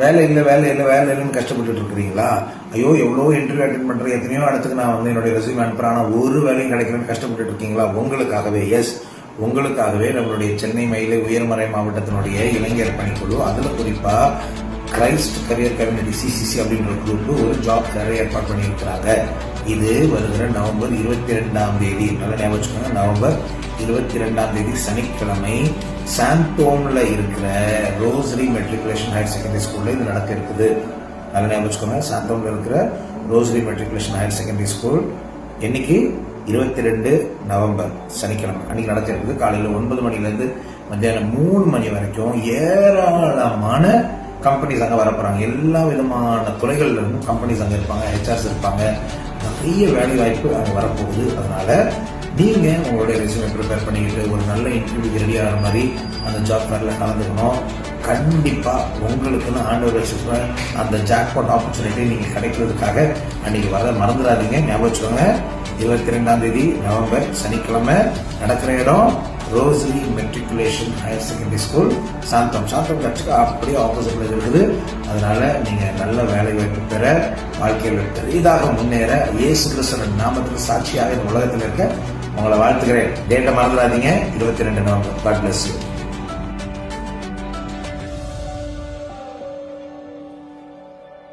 வேலை இல்லை வேலை இல்லை வேலை இல்லைன்னு கஷ்டப்பட்டுட்டு இருக்கிறீங்களா? ஐயோ எவ்வளோ இன்டர்வியூ அட்டன் பண்ணுறேன் எத்தனையோ இடத்துக்கு நான் வந்து என்னுடைய ரெசியூம் அனுப்புறேன். ஆனால் ஒரு வேலையும் கிடைக்கலன்னு கஷ்டப்பட்டுட்டு இருக்கீங்களா? உங்களுக்காகவே எஸ் உங்களுக்காகவே நம்மளுடைய சென்னை மயிலை உயர்மறை மாவட்டத்தினுடைய இளைஞர் பணிக்குழு அதில் குறிப்பாக கிரைஸ்ட் கரியர் கம்யூனிட்டி சிசிசி அப்படின்ற குரூப்பு ஒரு ஜாப் ஃபேரை ஏற்பாடு பண்ணியிருக்கிறாங்க. இது வருகிற நவம்பர் இருபத்தி ரெண்டாம் தேதி. நல்லா ஞாபகம் வச்சுக்கோங்க நவம்பர் இருபத்தி ரெண்டாம் தேதி சனிக்கிழமை சாந்தோமில் இருக்கிற ரோசரி மெட்ரிகுலேஷன் ஹையர் செகண்டரி ஸ்கூல்ல இது நடக்க இருக்குது. நல்லா ஞாபகம் வச்சுக்கோங்க சாந்தோம்ல இருக்கிற Rosary Matriculation Higher Secondary School என்னைக்கு இருபத்தி ரெண்டு நவம்பர் சனிக்கிழமை. அன்னைக்கு நடக்க இருக்குது. காலையில் ஒன்பது மணிலேருந்து மத்தியானம் மூணு மணி வரைக்கும் ஏராளமான கம்பெனிஸ் அங்கே வரப்போகிறாங்க எல்லா விதமான துறைகள்லேருந்தும் கம்பெனிஸ் அங்கே இருப்பாங்க ஹெச்ஆர்ஸ் இருப்பாங்க. நிறைய வேலை வாய்ப்பு அங்கே வரப்போகுது. அதனால நீங்க உங்களுடைய ரெசியூமே ப்ரிப்பேர் பண்ணிக்கிட்டு ஒரு நல்ல இன்டர்வியூ ரெடி ஆகிற மாதிரி அந்த ஜாப் ஃபேர்ல கலந்துக்கணும். கண்டிப்பா உங்களுக்குன்னு ஆண்டவர் வச்சிருக்க அந்த ஜாக்பாட் ஆப்பர்ச்சுனிட்டி நீங்க கிடைக்கிறதுக்காக அன்னைக்கு வர மறந்துடாதீங்க. ஞாபகம் வச்சுக்கோங்க. இருபத்தி ரெண்டாம் தேதி நவம்பர் சனிக்கிழமை நடக்கிற இடம் Rosary matriculation higher secondary school சாந்தம் சாந்தம் கட்சிக்கு அப்படியே ஆப்போசிட்ல இருக்குது. நீங்கள் நல்ல வேலை வாய்ப்பு பெற வாழ்க்கையில் பெரிதாக முன்னேற இயேசு கிருஷ்ணன் நாமத்தில் சாட்சியாக இந்த உலகத்தில் இருக்க உங்களை வாழ்த்துக்கிறேன் டேட்டை மறந்துடாதீங்க. இருபத்தி ரெண்டு நவம்பர். God bless you